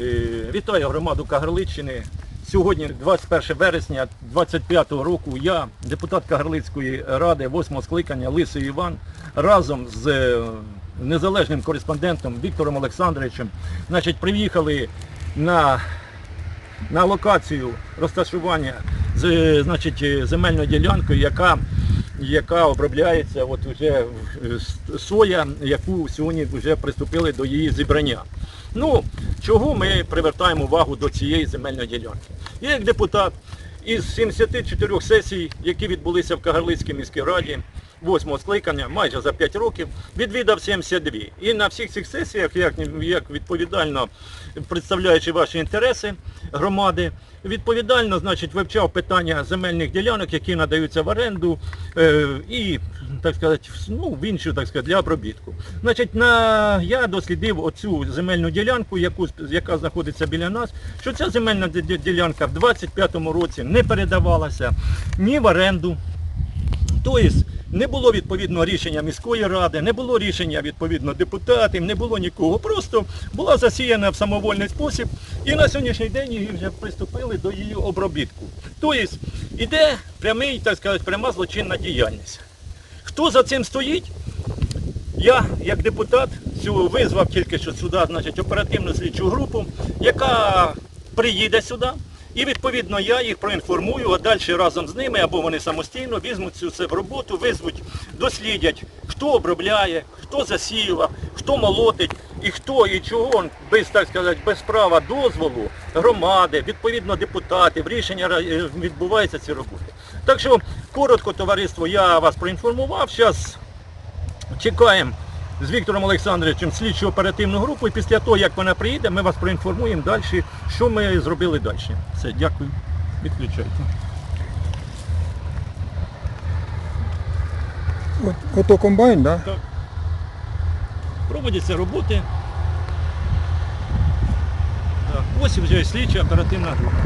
Е, Вітаю громаду Кагарличчини. Сьогодні, 21 вересня 25 року, я, депутат Кагарлицької ради, 8 скликання Лисий Іван, разом з е, незалежним кореспондентом Віктором Олександровичем, значить, приїхали на, на локацію розташування е, значить, земельною ділянкою, яка яка обробляється от вже е, соя, яку сьогодні вже приступили до її зібрання. Ну, чого ми привертаємо увагу до цієї земельної ділянки? Я як депутат із 74 сесій, які відбулися в Кагарлицькій міській раді, восьмого скликання, майже за 5 років, відвідав 72. І на всіх цих сесіях, як, як відповідально представляючи ваші інтереси громади, відповідально значить, вивчав питання земельних ділянок, які надаються в оренду е, і, так сказати, ну, в іншу, так сказати, для обробітку. Значить, на, я дослідив оцю земельну ділянку, яку, яка знаходиться біля нас, що ця земельна ді- ді- ділянка в 25-му році не передавалася ні в оренду, Тобто не було відповідного рішення міської ради, не було рішення відповідно депутатів, не було нікого. Просто була засіяна в самовольний спосіб і на сьогоднішній день її вже приступили до її обробітку. Тобто іде прямий, так сказати, пряма злочинна діяльність. Хто за цим стоїть? Я, як депутат, визвав тільки що сюди, значить, оперативну слідчу групу, яка приїде сюди. І відповідно я їх проінформую, а далі разом з ними або вони самостійно візьмуть цю це в роботу, визвуть, дослідять, хто обробляє, хто засіював, хто молотить і хто і чого без так сказати, без права дозволу громади, відповідно депутатів, рішення е, відбуваються ці роботи. Так що коротко, товариство, я вас проінформував. Зараз чекаємо з Віктором Олександровичем слідчу оперативну групу, і після того, як вона приїде, ми вас проінформуємо далі, що ми зробили далі. Все, дякую. Відключайте. От, ото комбайн, да? Так. Проводяться роботи. Так. Ось вже слідча оперативна група.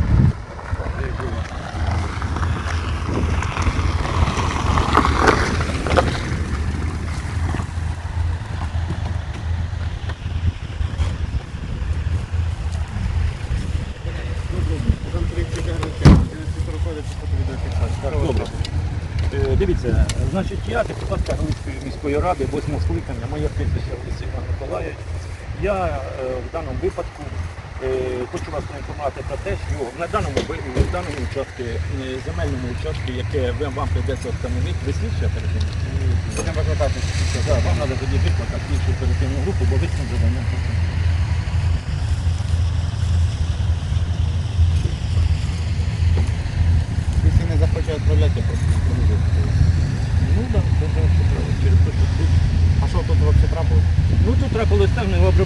Так, добре. Е, Дивіться, значить, я Карлицької міської ради, восьмого скликання, моє прізвище Олексій Іван Миколаївич. Я е, в даному випадку е, хочу вас поінформувати про те, що на даному в даному участку, е, земельному участку, яке ви- вам прийдеться встановити, ви слідчі оперативні? Так, вам треба тоді викликати слідчу оперативну групу, бо ви з цим заданням. Если не захоче отправлять, я просто не привезу. Ну так, через те, що тут А що тут вообще трапилось? Ну тут трапилось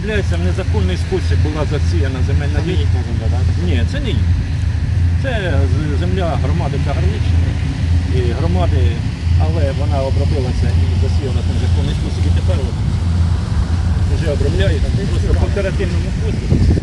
обробляється в незаконний спосіб була засіяна земельна їхня земля, так? Ні, це не їхня. Це земля громади Кагарличини і громади, але вона обробилася і засіяна в незаконний спосіб. І тепер вже обробляють просто по оперативному способу.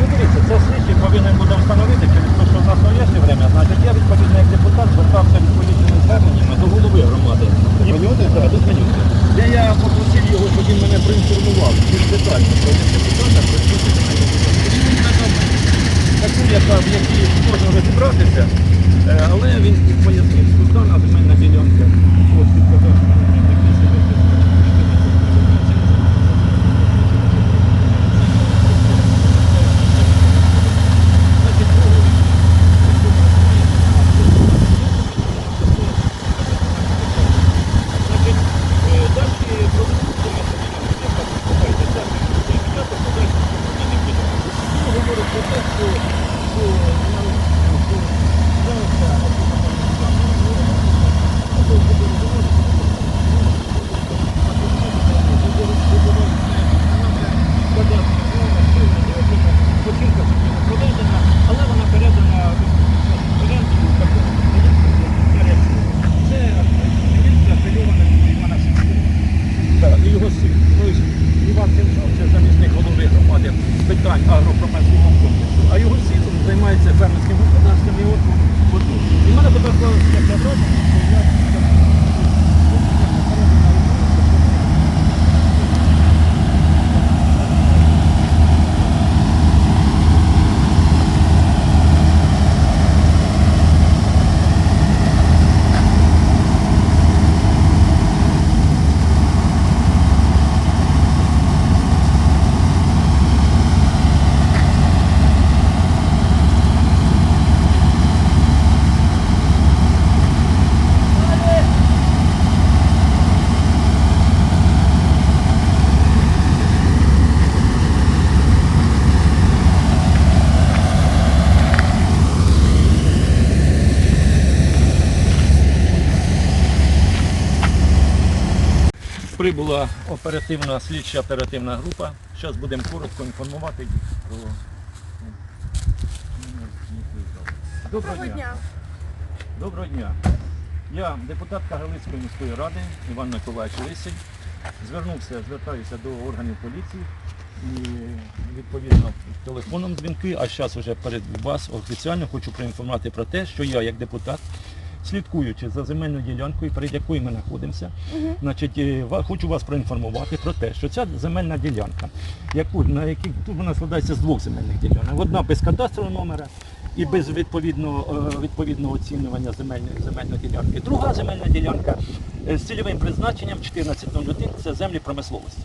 Ну, дивіться, це слідчий повинен буде встановити, через те, що в нас є время, значить я відповідно як депутат звертався відповідними зверненнями до голови громади. І так, до Канюти. Де я попросив його, щоб він мене проінформував? Більш детально. Про депутата, про таку, яка, в якій можна розібратися, е, але він пояснив, що дана земельна ділянка, Прибула оперативна слідча оперативна група. Зараз будемо коротко інформувати їх про. Доброго дня. Доброго дня. Я депутат Кагарлицької міської ради Іван Миколаївич Лисий. Звернувся, звертаюся до органів поліції і відповідно телефоном дзвінки, а зараз вже перед вас офіційно хочу проінформувати про те, що я як депутат, слідкуючи за земельною ділянкою, перед якою ми знаходимося, значить, е, хочу вас проінформувати про те, що ця земельна ділянка, яку, на якій тут вона складається з двох земельних ділянок. Одна без кадастрового номера і без відповідного, е, відповідного оцінювання земельної, земельної ділянки. Друга земельна ділянка е, з цільовим призначенням 1401 це землі промисловості.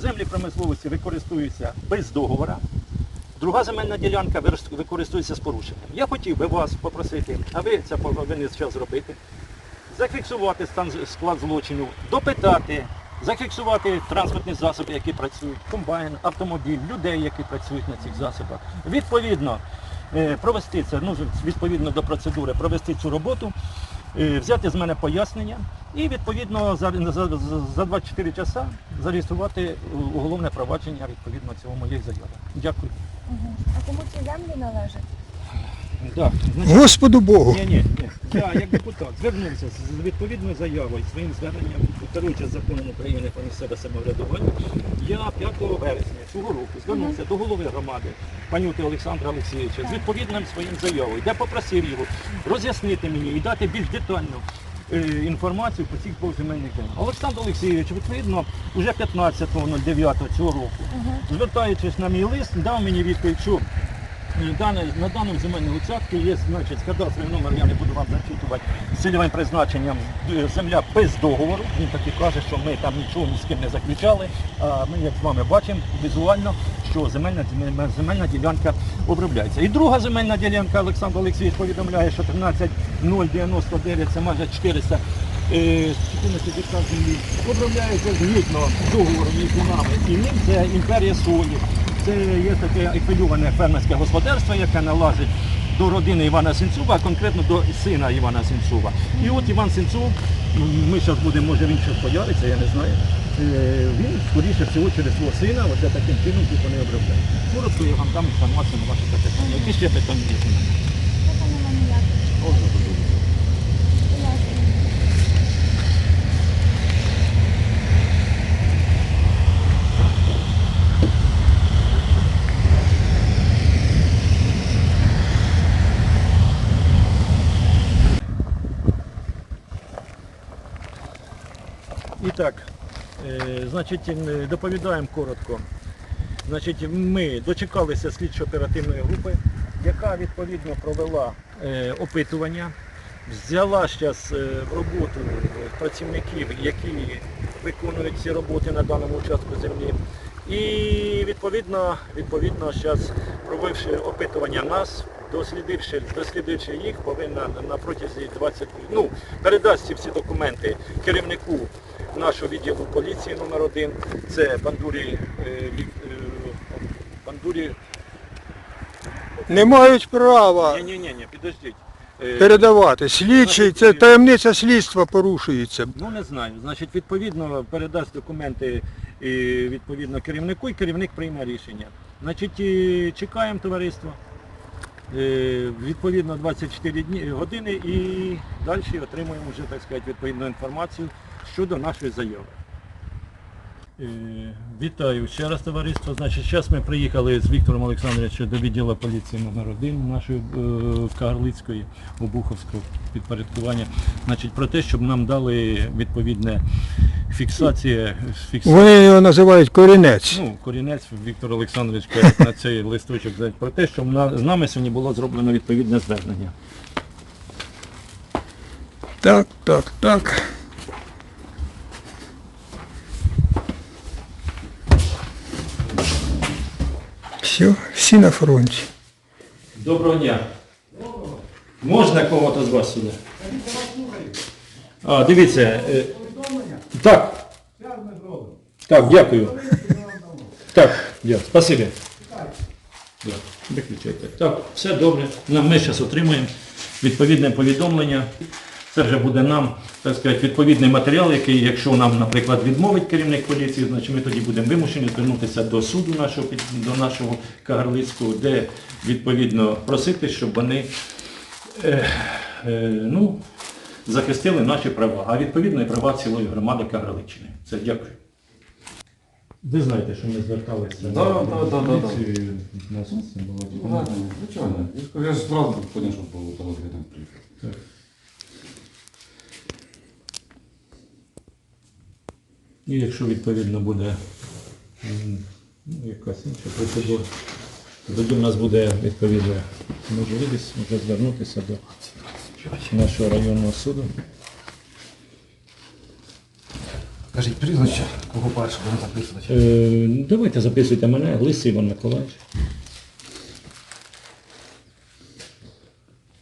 Землі промисловості використовуються без договора. Друга земельна ділянка використовується з порушенням. Я хотів би вас попросити, а ви це повинні зараз зробити, зафіксувати стан склад злочину, допитати, зафіксувати транспортні засоби, які працюють, комбайн, автомобіль, людей, які працюють на цих засобах. Відповідно, е, провести це, ну, відповідно до процедури, провести цю роботу, е, взяти з мене пояснення і відповідно за, за, за 24 часа зареєструвати е, уголовне провадження відповідно цього моєї заяви. Дякую. А кому ці землі належать? Так, значить, Господу Богу. Ні, ні, ні. Я як депутат звернувся з відповідною заявою, своїм зверненням, керуючи законом України про місцеве самоврядування. Я 5 вересня цього року звернувся до голови громади, панюти Олександра Олексійовича, з відповідним своїм заявою, де попросив його роз'яснити мені і дати більш детальну е, інформацію по цих двох земельних ділянках. Олександр Олексійович, відповідно, вже 15.09 цього року, звертаючись на мій лист, дав мені відповідь, що на даному земельному участку є значить, кадастровий номер, я не буду вам зачитувати, з цільовим призначенням е, земля без договору. Він так і каже, що ми там нічого ні з ким не заключали. А ми, як з вами бачимо, візуально, що земельна, земельна, ділянка обробляється. І друга земельна ділянка, Олександр Олексійович повідомляє, що 13099, це майже 400 е, 14 гектар землі, обробляється згідно договору між нами і ним, це імперія солі. Це є таке еквілюване фермерське господарство, яке налазить до родини Івана Сенцова, а конкретно до сина Івана Сенцова. І от Іван Сенцов, ми зараз будемо, може він щось появиться, я не знаю. е, Він, скоріше всього, через свого сина, оце таким чином тут вони обробляють. Коротко я вам дам інформацію на ваше запитання. Які ще питання є? Це нема ніяких. Можна буде. Пояснюю. І так, е, значить, е, доповідаємо коротко. Значить, ми дочекалися слідчо-оперативної групи, яка відповідно провела е, опитування, взяла зараз в роботу працівників, які виконують ці роботи на даному участку землі. І відповідно, відповідно зараз провівши опитування нас, дослідивши, дослідивши їх, повинна на протязі 20, ну, передасть ці всі документи керівнику нашого відділу поліції номер 1 це Бандурі, е, е, Бандурі, Не мають права ні, ні, ні, ні, підождіть. Е, передавати. Слідчий, це таємниця слідства порушується. Ну не знаю. Значить, відповідно передасть документи і, відповідно керівнику, і керівник прийме рішення. Значить, і чекаємо товариство. Е, Відповідно 24 дні, години і далі отримуємо вже, так сказати, відповідну інформацію щодо нашої заяви. Е, Вітаю ще раз товариство. Значить, зараз ми приїхали з Віктором Олександровичем до відділу поліції номер 1 нашої е, Кагарлицької Обуховського підпорядкування. Значить, про те, щоб нам дали відповідне фіксація, фіксація Вони його називають корінець. ну, корінець Віктор Олександрович каже на цей листочок про те, що з нами сьогодні було зроблено відповідне звернення. Так, так, так. Все, всі на фронті. Доброго дня. Можна кого-то з вас сюди? А, дивіться. Так. Так, дякую. Так, дякую. Спасибі. Да, Виключайте. Так, все добре. Ми зараз отримаємо відповідне повідомлення. Це вже буде нам, так сказати, відповідний матеріал, який, якщо нам, наприклад, відмовить керівник поліції, значить ми тоді будемо вимушені звернутися до суду нашого, до нашого Кагарлицького, де відповідно просити, щоб вони е, е, ну, захистили наші права, а відповідно і права цілої громади Кагарличини. Це дякую. Ви знаєте, що ми зверталися Да, да, да, да, да. поліцію, нас це було Ладно, звичайно. Я ж зразу поняв, що було того звідти приїхав. Так. І якщо відповідно буде м, ну, якась інша процедура, тоді в нас буде відповідна можливість вже звернутися до нашого районного суду. Кажіть, прізвище, кого першого будемо записувати. Е, давайте записуйте мене, Лисий Іван Миколаївич.